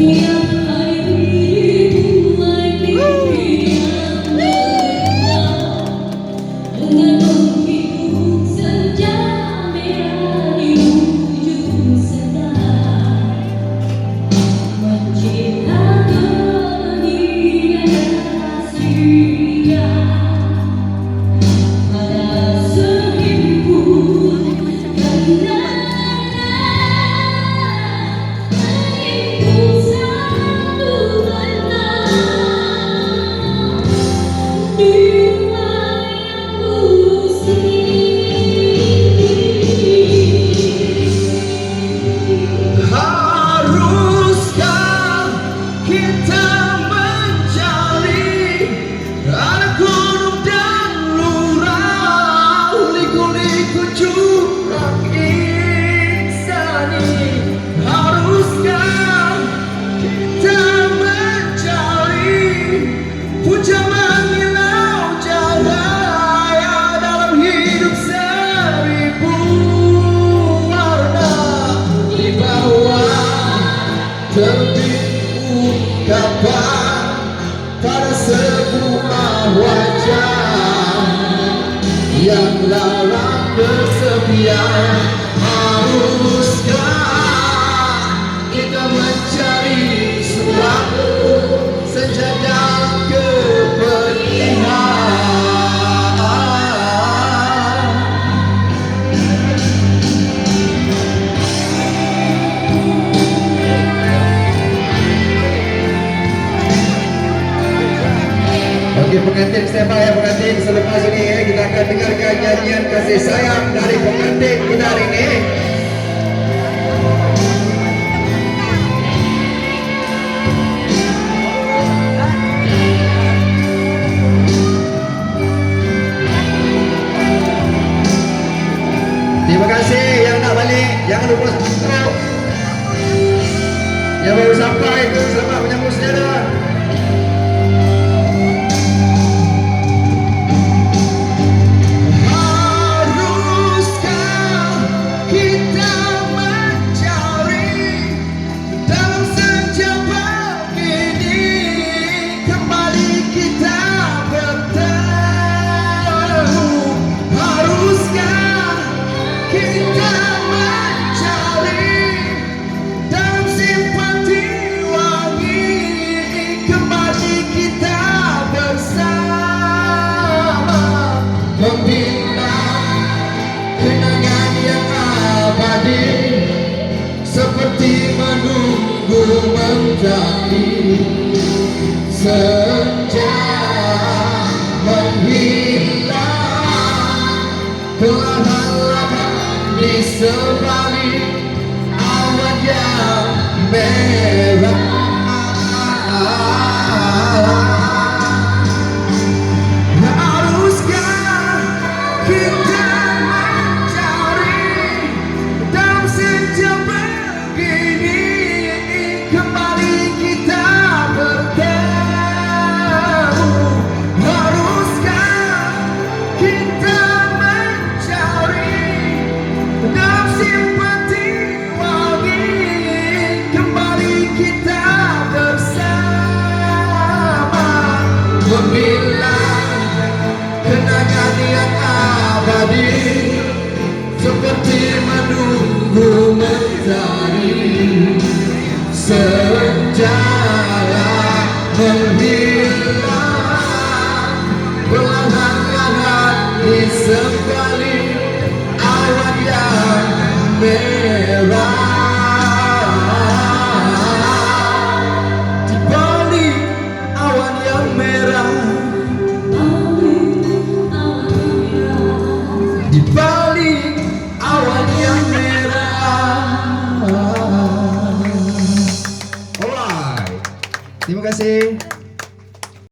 You. Ungkapan pada sebuah wajah yang larang kesepian haruskah pengantin step ya pengantin selepas ini ya, kita akan dengarkan nyanyian kasih sayang dari pengantin kita hari ini. Terima kasih yang nak balik jangan lupa subscribe. Yang baru sampai itu kita bertemu Haruskah kita mencari dalam simpati wangi? Kembali kita bersama. Membina kenangan yang abadi seperti menunggu mentari senja menghilang perlahan-lahan di sebalik awan yang merah membilang kenangan yang abadi seperti menunggu mentari sejarah menghilang perlahan-lahan di sekali awan yang Alright, terima kasih.